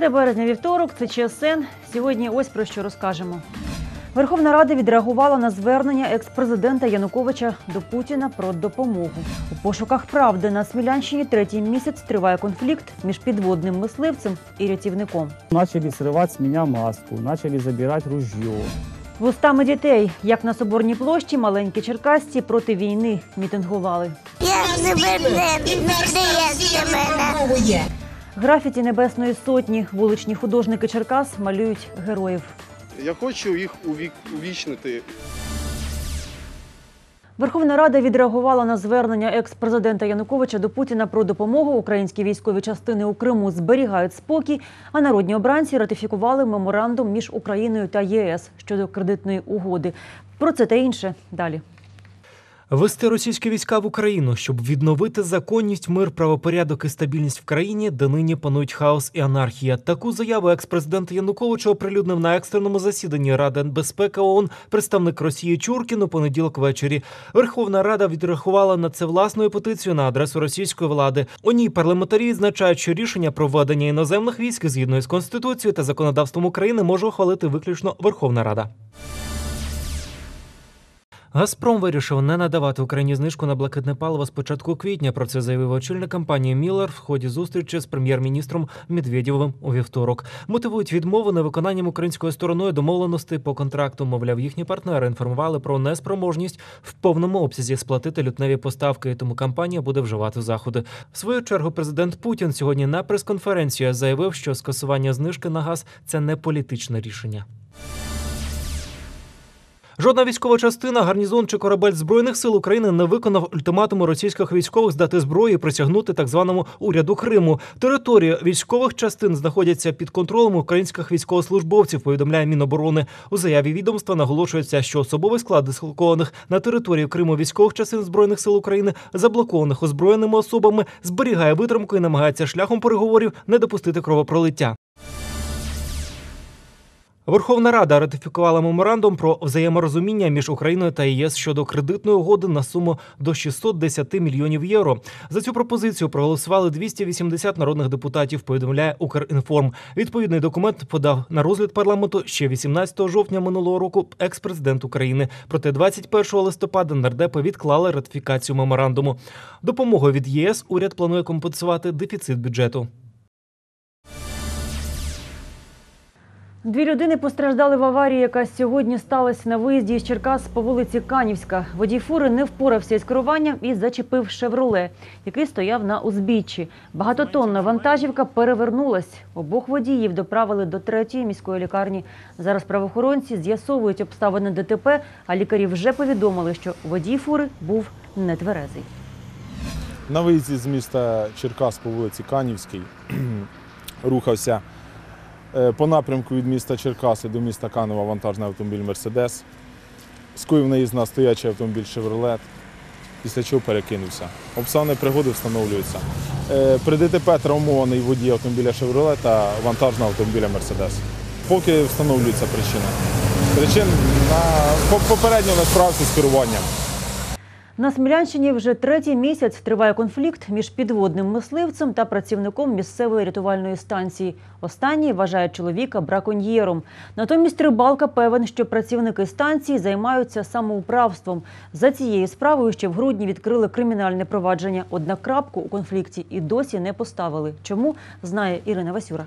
4 березня вівторок, це ЧСН. Сьогодні ось про що розкажемо. Верховна Рада відреагувала на звернення екс-президента Януковича до Путіна про допомогу. У пошуках правди на Смілянщині третій місяць триває конфлікт між підводним мисливцем і рятівником. Начали срывать с меня маску, начали забирать ружье. Вустами дітей, як на соборній площі, маленькі черкасці проти війни мітингували. Я не не. Графіті Небесної сотні вуличні художники Черкас малюють героїв. Я хочу їх увічнити. Верховна Рада відреагувала на звернення екс-президента Януковича до Путіна про допомогу. Українські військові частини у Криму зберігають спокій, а народні обранці ратифікували меморандум між Україною та ЄС щодо кредитної угоди. Про це та інше далі. Вести російські війська в Україну, щоб відновити законність, мир, правопорядок і стабільність в країні, де нині панують хаос і анархія. Таку заяву екс-президент Януковича оприлюднив на екстреному засіданні Ради безпеки ООН представник Росії Чуркін у понеділок ввечері. Верховна Рада відрахувала на це власною петицією на адресу російської влади. У ній парламентарі відзначають, що рішення про введення іноземних військ згідно із конституцією та законодавством України може ухвалити виключно Верховна Рада. Газпром вирішив не надавати Україні знижку на блакитне паливо з початку квітня. Про це заявив очільник компанії Міллер в ході зустрічі з прем'єр-міністром Медведєвим у вівторок. Мотивують відмову невиконанням українською стороною домовленостей по контракту. Мовляв, їхні партнери інформували про неспроможність в повному обсязі сплатити лютневі поставки. Тому компанія буде вживати заходи. В свою чергу президент Путін сьогодні на прес-конференції заявив, що скасування знижки на газ це не політичне рішення. Жодна військова частина, гарнізон чи корабель збройних сил України не виконав ультиматуму російських військових здати зброю і присягнути так званому уряду Криму. Території військових частин знаходяться під контролем українських військовослужбовців. Повідомляє Міноборони. У заяві відомства наголошується, що особовий склад дислокованих на території Криму військових частин збройних сил України, заблокованих озброєними особами, зберігає витримку і намагається шляхом переговорів не допустити кровопролиття. Верховна Рада ратифікувала меморандум про взаєморозуміння між Україною та ЄС щодо кредитної угоди на суму до 610 мільйонів євро. За цю пропозицію проголосували 280 народних депутатів. Повідомляє Укрінформ. Відповідний документ подав на розгляд парламенту ще 18 жовтня минулого року екс-президент України. Проте 21 листопада нардепи відклали ратифікацію меморандуму. Допомогою від ЄС уряд планує компенсувати дефіцит бюджету. Дві людини постраждали в аварії, яка сьогодні сталася на виїзді із Черкас по вулиці Канівська. Водій фури не впорався із керуванням і зачепив шевроле, який стояв на узбіччі. Багатотонна вантажівка перевернулась. Обох водіїв доправили до третьої міської лікарні. Зараз правоохоронці з'ясовують обставини ДТП, а лікарі вже повідомили, що водій фури був нетверезий. На виїзді з міста Черкас по вулиці Канівській рухався по напрямку від міста Черкаси до міста Канева вантажний автомобіль Мерседес. Скоїв наїзд на стоячий автомобіль Шевролет, після чого перекинувся. Обставини пригоди встановлюються. Е, При ДТП травмований водій автомобіля Шевролет та вантажного автомобіля Мерседес. Поки встановлюється причина. Причин на по- попередньо не справився з керуванням. На Смілянщині вже третій місяць триває конфлікт між підводним мисливцем та працівником місцевої рятувальної станції. Останній вважає чоловіка браконьєром. Натомість рибалка певен, що працівники станції займаються самоуправством. За цією справою ще в грудні відкрили кримінальне провадження. Однак крапку у конфлікті і досі не поставили. Чому знає Ірина Васюра.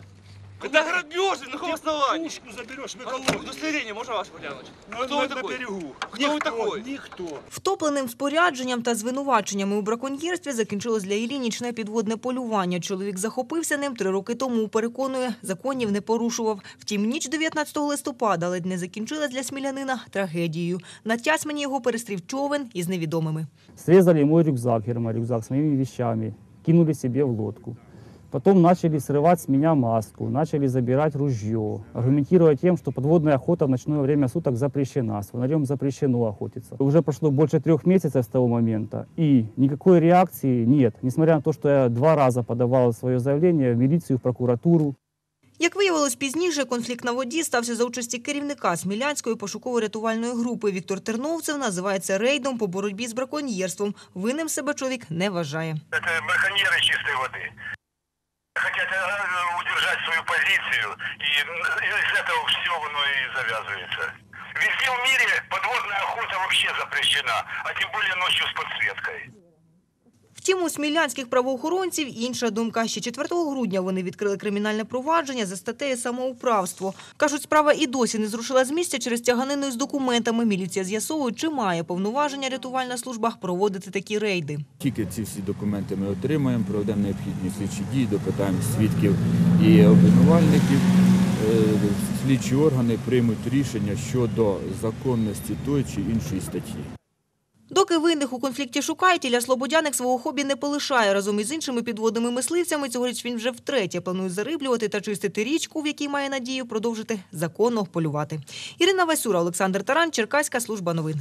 Это грабеж, на каком основании? Пушку заберешь в экологию. Удостоверение можно ваше глянуть? Ну, Кто на, вы на такой? берегу. Кто вы такой? Никто. Втопленим спорядженням та звинуваченнями у браконьєрстві закінчилось для Іллі нічне підводне полювання. Чоловік захопився ним три роки тому. Переконує, законів не порушував. Втім, ніч 19 листопада ледь не закінчилась для смілянина трагедією. На Тясмені його перестрів човен із невідомими. Срезали мой рюкзак, герморюкзак с моими вещами, кинули себе в лодку. Потом начали срывать с меня маску, начали забирать ружье, аргументируя тем, что подводная охота в ночное время суток запрещена, с фонарем запрещено охотиться. Уже прошло больше трех месяцев с того момента, и никакой реакции нет, несмотря на то, что я два раза подавал свое заявление в милицию, в прокуратуру. Як виявилось пізніше, конфлікт на воді стався за участі керівника Смілянської пошуково-рятувальної групи. Віктор Терновцев називає це рейдом по боротьбі з браконьєрством. Винним себе чоловік не вважає. Это браконьеры чистой воды. хотят э, удержать свою позицию, и м, из этого все оно и завязывается. Везде в мире подводная охота вообще запрещена, а тем более ночью с подсветкой. Втім, у смілянських правоохоронців інша думка. Ще 4 грудня вони відкрили кримінальне провадження за статтею самоуправство. Кажуть, справа і досі не зрушила з місця через тяганину з документами. Міліція з'ясовує, чи має повноваження рятувальна служба проводити такі рейди. Тільки ці всі документи ми отримаємо, проведемо необхідні слідчі дії, допитаємо свідків і обвинувальників. Е, Слідчі органи приймуть рішення щодо законності тої чи іншої статті. Доки винних у конфлікті шукають, Ілля Слободяник свого хобі не полишає. Разом із іншими підводними мисливцями цьогоріч він вже втретє планує зариблювати та чистити річку, в якій має надію продовжити законно полювати. Ірина Васюра, Олександр Таран, Черкаська служба новин.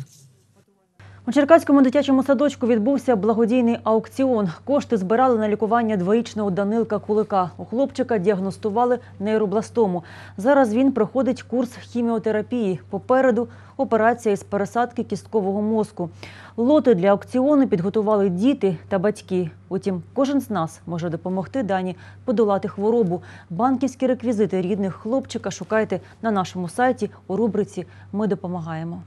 У Черкаському дитячому садочку відбувся благодійний аукціон. Кошти збирали на лікування дворічного Данилка Кулика. У хлопчика діагностували нейробластому. Зараз він проходить курс хіміотерапії. Попереду операція із пересадки кісткового мозку. Лоти для аукціону підготували діти та батьки. Утім, кожен з нас може допомогти Дані подолати хворобу. Банківські реквізити рідних хлопчика шукайте на нашому сайті у рубриці Ми допомагаємо.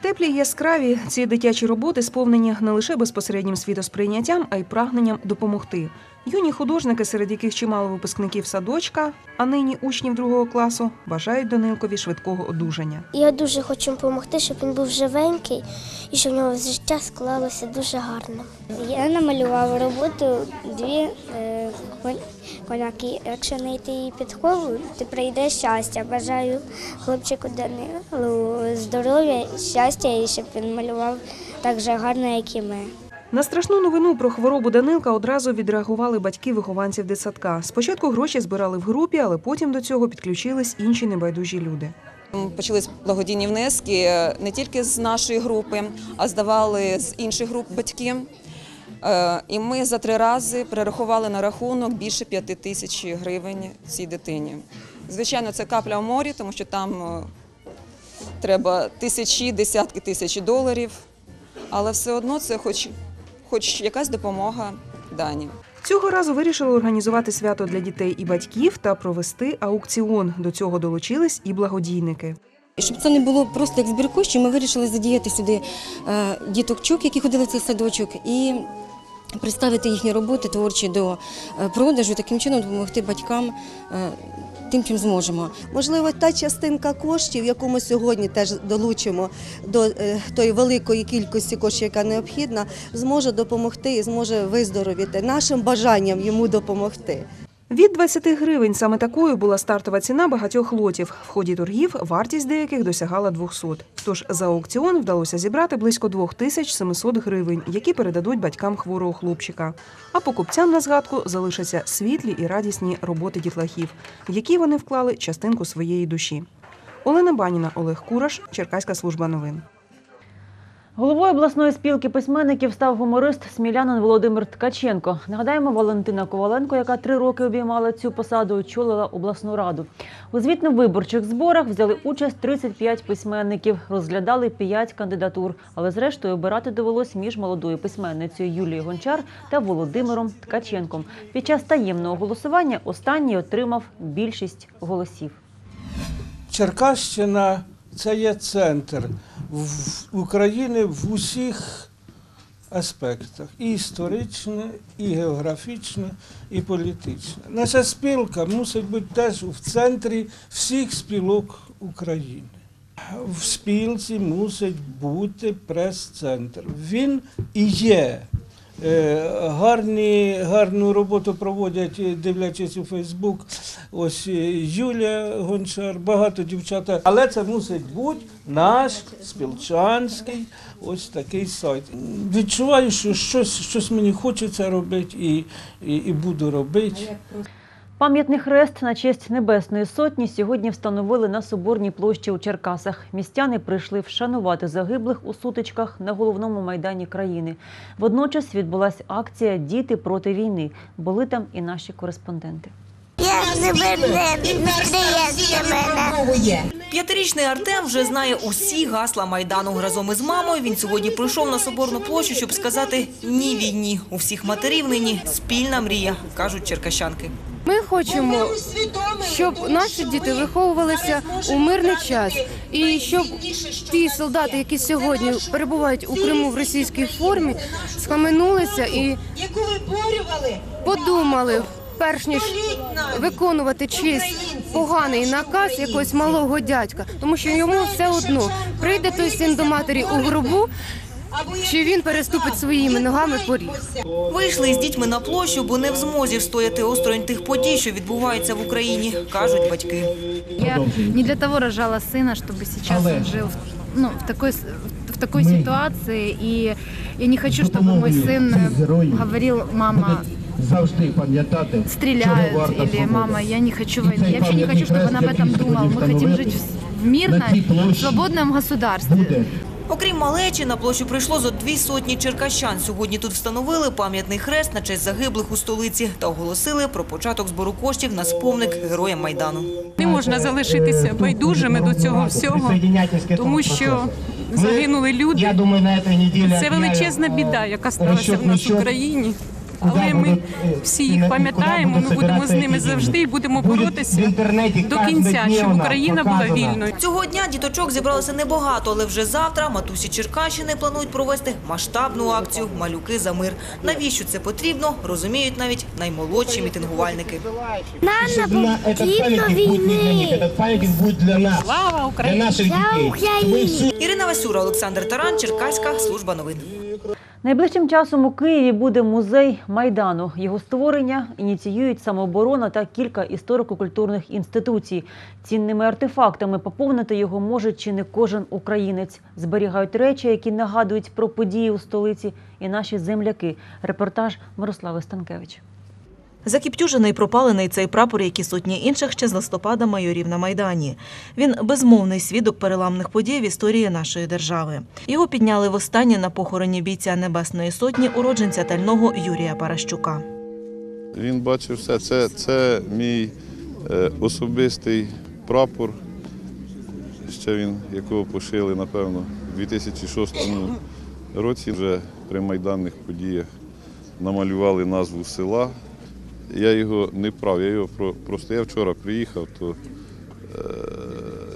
Теплі яскраві ці дитячі роботи сповнені не лише безпосереднім світосприйняттям, а й прагненням допомогти. Юні художники, серед яких чимало випускників садочка, а нині учнів другого класу, бажають Данилкові швидкого одужання. Я дуже хочу допомогти, щоб він був живенький і щоб в нього життя склалося дуже гарно. Я намалювала роботу дві е, коняки. Якщо знайти її підкову, то прийде щастя. Бажаю хлопчику Данилу здоров'я, щастя і щоб він малював так же гарно, як і ми. На страшну новину про хворобу Данилка одразу відреагували батьки вихованців дитсадка. Спочатку гроші збирали в групі, але потім до цього підключились інші небайдужі люди. Почались благодійні внески не тільки з нашої групи, а здавали з інших груп батьки. Е, І ми за три рази перерахували на рахунок більше п'яти тисяч гривень цій дитині. Звичайно, це капля в морі, тому що там е, треба тисячі, десятки тисяч доларів, але все одно це хоч, хоч якась допомога Дані. Цього разу вирішили організувати свято для дітей і батьків та провести аукціон. До цього долучились і благодійники. Щоб це не було просто як збір коштів, ми вирішили задіяти сюди е, діток-чук, які ходили в цей садочок, і представити їхні роботи творчі до е, продажу, таким чином допомогти батькам е, тим, чим зможемо. Можливо, та частинка коштів, яку ми сьогодні теж долучимо до е, тої великої кількості коштів, яка необхідна, зможе допомогти і зможе виздоровіти нашим бажанням йому допомогти. Від 20 гривень саме такою була стартова ціна багатьох лотів. В ході торгів вартість деяких досягала 200. Тож за аукціон вдалося зібрати близько 2700 гривень, які передадуть батькам хворого хлопчика. А покупцям на згадку залишаться світлі і радісні роботи дітлахів, в які вони вклали частинку своєї душі. Олена Баніна, Олег Кураш, Черкаська служба новин. Головою обласної спілки письменників став гуморист смілянин Володимир Ткаченко. Нагадаємо, Валентина Коваленко, яка три роки обіймала цю посаду, очолила обласну раду. У звітно-виборчих зборах взяли участь 35 письменників, розглядали 5 кандидатур. Але зрештою обирати довелось між молодою письменницею Юлією Гончар та Володимиром Ткаченком. Під час таємного голосування останній отримав більшість голосів. Черкащина це є центр в- України в усіх аспектах: і історичне, і географічне, і політичне. Наша спілка мусить бути теж в центрі всіх спілок України. В спілці мусить бути прес-центр. Він і є. Е, Гарні, гарну роботу проводять, е, дивлячись у Фейсбук. Ось е, Юлія Гончар, багато дівчата. Але це мусить бути наш спілчанський ось такий сайт. Відчуваю, що щось, щось мені хочеться робити і, і, і буду робити. Пам'ятний хрест на честь Небесної Сотні сьогодні встановили на Соборній площі у Черкасах. Містяни прийшли вшанувати загиблих у сутичках на головному майдані країни. Водночас відбулася акція Діти проти війни. Були там і наші кореспонденти. П'ятирічний Артем вже знає усі гасла майдану. Разом із мамою він сьогодні прийшов на соборну площу, щоб сказати ні війні. У всіх матерів нині спільна мрія, кажуть черкащанки. Ми хочемо, щоб наші діти виховувалися у мирний час, і щоб ті солдати, які сьогодні перебувають у Криму в російській формі, схаменулися і подумали, перш ніж виконувати чийсь поганий наказ якогось малого дядька, тому що йому все одно. прийде той син до матері у гробу, чи він переступить своїми ногами поріг. Вийшли із дітьми на площу, бо не в змозі встояти осторонь тих подій, що відбуваються в Україні, кажуть батьки. Я не для того рожала сына, чтобы сейчас он жил в- ну, в такой, с- в такой ситуации. И я не хочу, чтобы мой сын э, говорил, мама, завжди пам'ятати, стреляют, чого варта или свобода. мама, я не хочу И войны. цей Я вообще не хочу, пам'ятний чтобы он об хрест, этом який думал. Мы сьогодні хотим жить в мирной, на цій площі свободном государстве. Окрім малечі, на площу прийшло зо дві сотні черкащан. Сьогодні тут встановили пам'ятний хрест на честь загиблих у столиці та оголосили про початок збору коштів на спомник героям Майдану. Не можна залишитися байдужими до цього всього, тому що загинули люди. Я думаю, на этой Це величезна біда, яка сталася в нас в Україні Але ми всі їх пам'ятаємо. Ми будемо з ними завжди і будемо боротися до кінця, щоб Україна була вільною. Цього дня діточок зібралося небагато, але вже завтра матусі Черкащини планують провести масштабну акцію Малюки за мир. Навіщо це потрібно, розуміють навіть наймолодші мітингувальники. Щоб на этот памятник будет не для них, этот памятник будет для нас, Слава для наших детей. Мы всю Ірина Васюра, Олександр Таран, Черкаська служба новин. Найближчим часом у Києві буде музей Майдану. Його створення ініціюють самооборона та кілька історико-культурних інституцій. Цінними артефактами поповнити його може чи не кожен українець. Зберігають речі, які нагадують про події у столиці, і наші земляки. Репортаж Мирослави Станкевич. Закіптюжений пропалений цей прапор, як і сотні інших ще з листопада майорів на Майдані. Він безмовний свідок переламних подій в історії нашої держави. Його підняли востаннє на похороні бійця Небесної Сотні, уродженця Тального Юрія Паращука. Він бачив все. Це, це мій е, особистий прапор. Ще він, якого пошили, напевно, у 2006 році вже при майданних подіях намалювали назву села. Я його не прав, я його про- просто я вчора приїхав, то е,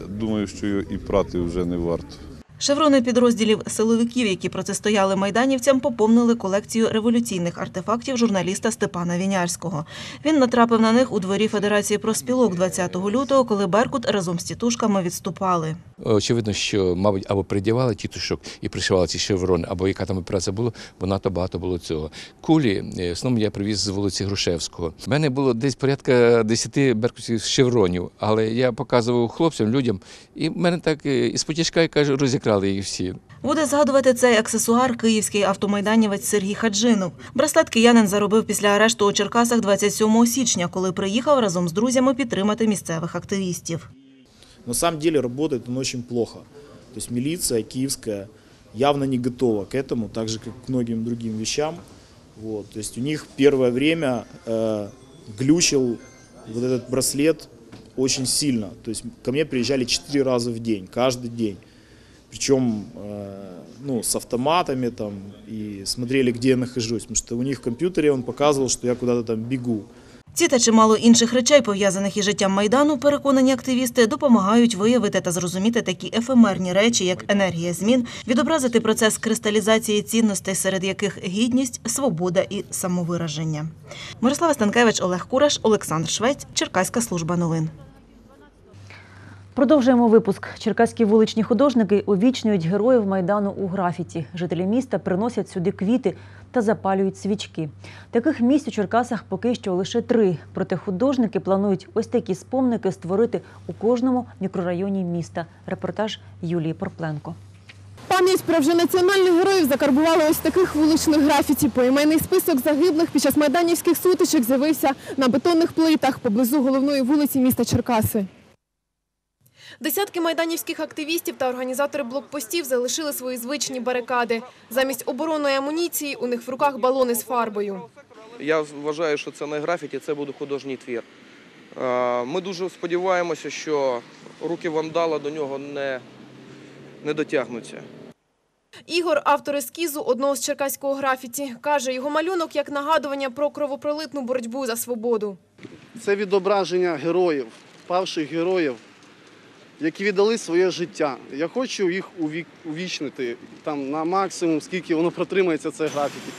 думаю, що його і прати вже не варто. Шеврони підрозділів силовиків, які протистояли майданівцям, поповнили колекцію революційних артефактів журналіста Степана Вінярського. Він натрапив на них у дворі Федерації профспілок 20 лютого, коли Беркут разом з тітушками відступали. Очевидно, що, мабуть, або придівали тітушок і пришивали ці шеврони, або яка там операція була, бо надто багато було цього. Кулі, е, в основному я привіз з вулиці Грушевського. У мене було десь порядка 10 беркутських шевронів, але я показував хлопцям, людям, і в мене так е, із потяжка, я кажу, розікрали їх всі. Буде згадувати цей аксесуар київський автомайданівець Сергій Хаджинов. Браслет киянин заробив після арешту у Черкасах 27 січня, коли приїхав разом з друзями підтримати місцевих активістів. На самом деле работает он очень плохо. То есть милиция киевская явно не готова к этому, так же как к многим другим вещам. Вот. То есть у них первое время э, глючил вот этот браслет очень сильно. То есть ко мне приезжали четыре раза в день, каждый день. Причем э, ну, с автоматами там, и смотрели, где я нахожусь. Потому что у них в компьютере он показывал, что я куда-то там бегу. Ці та чимало інших речей, пов'язаних із життям Майдану, переконані активісти, допомагають виявити та зрозуміти такі ефемерні речі, як енергія змін, відобразити процес кристалізації цінностей, серед яких гідність, свобода і самовираження. Мирослава Станкевич, Олег Кураш, Олександр Швець, Черкаська служба новин. Продовжуємо випуск. Черкаські вуличні художники увічнюють героїв Майдану у графіті. Жителі міста приносять сюди квіти та запалюють свічки. Таких місць у Черкасах поки що лише три. Проте художники планують ось такі спомники створити у кожному мікрорайоні міста. Репортаж Юлії Порпленко. Пам'ять про вже національних героїв закарбували ось таких вуличних графіті. Поіменний список загиблих під час майданівських сутичок з'явився на бетонних плитах поблизу головної вулиці міста Черкаси. Десятки майданівських активістів та організатори блокпостів залишили свої звичні барикади. Замість оборонної амуніції у них в руках балони з фарбою. Я вважаю, що це не графіті, це буде художній твір. Ми дуже сподіваємося, що руки вандала до нього не, не дотягнуться. Ігор, автор ескізу одного з черкаського графіті, каже, його малюнок як нагадування про кровопролитну боротьбу за свободу. це відображення героїв, павших героїв, які віддали своє життя. Я хочу їх увічнити там на максимум, скільки воно протримається це графіті.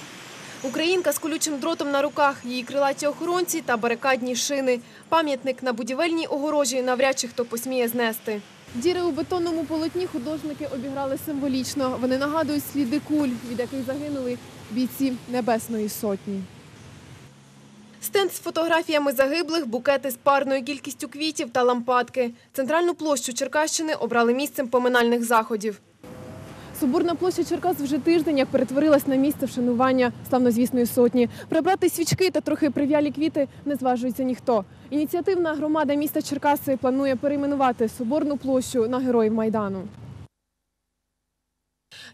Українка з колючим дротом на руках, її крилаті охоронці та барикадні шини. Пам'ятник на будівельній огорожі навряд чи хто посміє знести. Діри у бетонному полотні художники обіграли символічно. Вони нагадують сліди куль, від яких загинули бійці Небесної сотні. Стенд з фотографіями загиблих, букети з парною кількістю квітів та лампадки. Центральну площу Черкащини обрали місцем поминальних заходів. Соборна площа Черкас вже тиждень як перетворилась на місце вшанування славнозвісної сотні. Прибрати свічки та трохи прив'ялі квіти не зважується ніхто. Ініціативна громада міста Черкаси планує перейменувати Соборну площу на Героїв Майдану.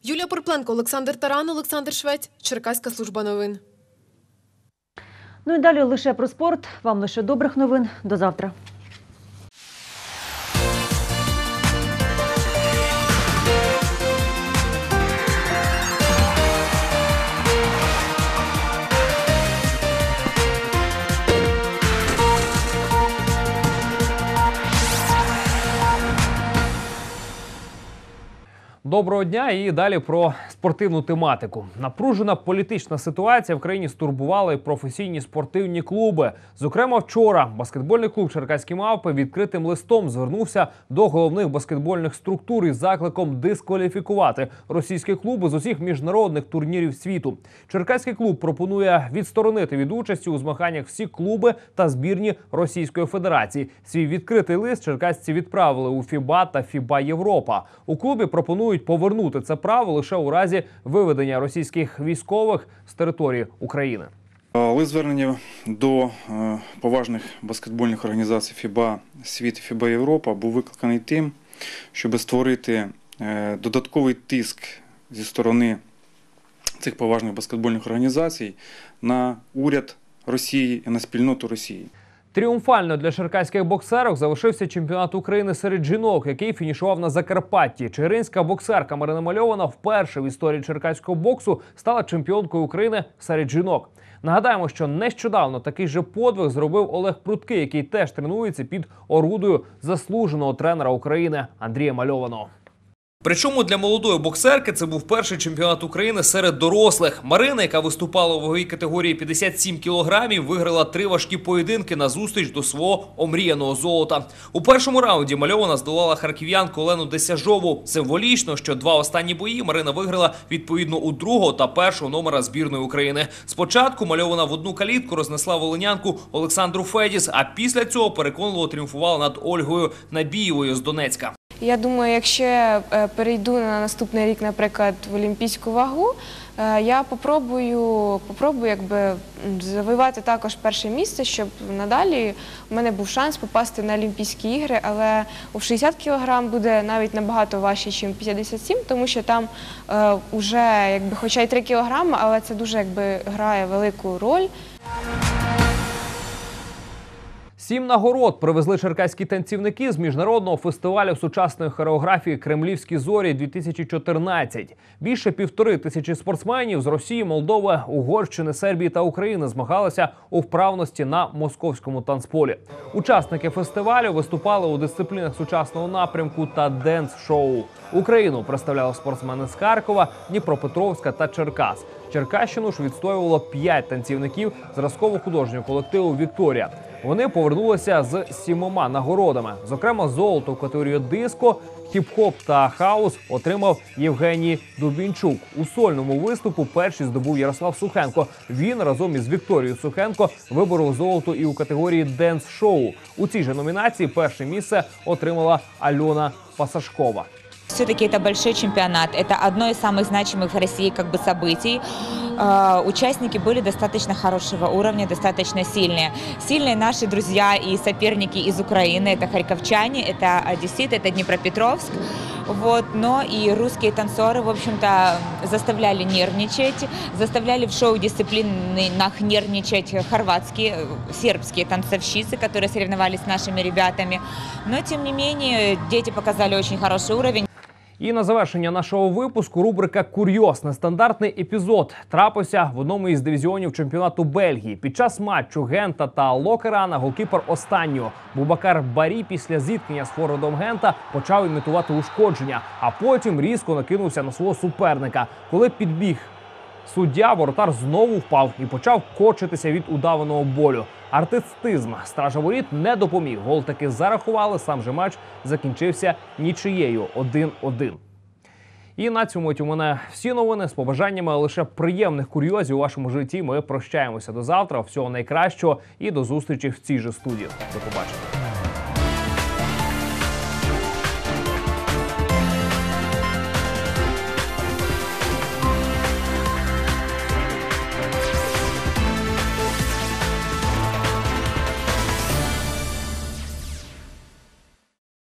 Юлія Порпленко, Олександр Таран, Олександр Швець, Черкаська служба новин. Ну і далі лише про спорт. Вам лише добрих новин. До завтра. Доброго дня і далі про спортивну тематику. Напружена політична ситуація в країні стурбувала і професійні спортивні клуби. Зокрема, вчора баскетбольний клуб Черкаські мавпи відкритим листом звернувся до головних баскетбольних структур із закликом дискваліфікувати російські клуби з усіх міжнародних турнірів світу. Черкаський клуб пропонує відсторонити від участі у змаганнях всі клуби та збірні Російської Федерації. Свій відкритий лист черкасці відправили у ФІБА та ФІБА Європа. У клубі пропонують повернути це право лише у разі виведення російських військових з території України. Лист звернення до е, поважних баскетбольних організацій ФІБА Світ ФІБА Європа був викликаний тим, щоб створити е, додатковий тиск зі сторони цих поважних баскетбольних організацій на уряд Росії і на спільноту Росії. Тріумфально для черкаських боксерок залишився чемпіонат України серед жінок, який фінішував на Закарпатті. Чигиринська боксерка Марина Мальована вперше в історії черкаського боксу стала чемпіонкою України серед жінок. Нагадаємо, що нещодавно такий же подвиг зробив Олег Пруткий, який теж тренується під орудою заслуженого тренера України Андрія Мальованого. Причому для молодої боксерки це був перший чемпіонат України серед дорослих. Марина, яка виступала у ваговій категорії 57 кілограмів, виграла три важкі поєдинки на зустріч до свого омріяного золота. У першому раунді мальована здолала харків'янку Олену Десяжову. Символічно, що два останні бої Марина виграла відповідно у другого та першого номера збірної України. Спочатку мальована в одну калітку рознесла волинянку Олександру Федіс, а після цього переконливо тріумфувала над Ольгою Набієвою з Донецька. Я думаю, якщо я е, перейду на наступний рік, наприклад, в олімпійську вагу, е, я попробую, попробую якби завоювати також перше місце, щоб надалі у мене був шанс попасти на Олімпійські ігри, але у 60 кг буде навіть набагато важче, ніж 57, тому що там е, вже якби, хоча й 3 кг, але це дуже якби грає велику роль. Сім нагород привезли черкаські танцівники з міжнародного фестивалю сучасної хореографії Кремлівські зорі 2014 Більше півтори тисячі спортсменів з Росії, Молдови, Угорщини, Сербії та України змагалися у вправності на московському танцполі. Учасники фестивалю виступали у дисциплінах сучасного напрямку та денс-шоу. Україну представляли спортсмени з Харкова, Дніпропетровська та Черкас. Черкащину ж відстоювало п'ять танцівників зразково-художнього колективу Вікторія. Вони повернулися з сімома нагородами. Зокрема, золото в категорії диско, хіп-хоп та хаус отримав Євгеній Дубінчук. У сольному виступу перший здобув Ярослав Сухенко. Він разом із Вікторією Сухенко виборов золото і у категорії денс-шоу. У цій же номінації перше місце отримала Альона Пасашкова. Все-таки это большой чемпионат, это одно из самых значимых в России как бы событий. Э, Участники были достаточно хорошего уровня, достаточно сильные. Сильные наши друзья и соперники из Украины, это харьковчане, это Одессит, это Днепропетровск. Вот, но и русские танцоры, в общем-то, заставляли нервничать, заставляли в шоу-дисциплинах нервничать хорватские, сербские танцовщицы, которые соревновались с нашими ребятами. Но, тем не менее, дети показали очень хороший уровень. І на завершення нашого випуску рубрика Курйоз нестандартний епізод трапився в одному із дивізіонів чемпіонату Бельгії. Під час матчу Гента та Локерана голкіпер останнього Бубакар Барі після зіткнення з форвардом Гента почав імітувати ушкодження, а потім різко накинувся на свого суперника. Коли підбіг Суддя воротар знову впав і почав кочитися від удаваного болю. Артистизм стража воріт не допоміг. Гол таки зарахували. Сам же матч закінчився нічиєю 1-1. І на цьому у мене всі новини з побажаннями лише приємних курйозів у вашому житті. Ми прощаємося до завтра. Всього найкращого і до зустрічі в цій же студії. До побачення.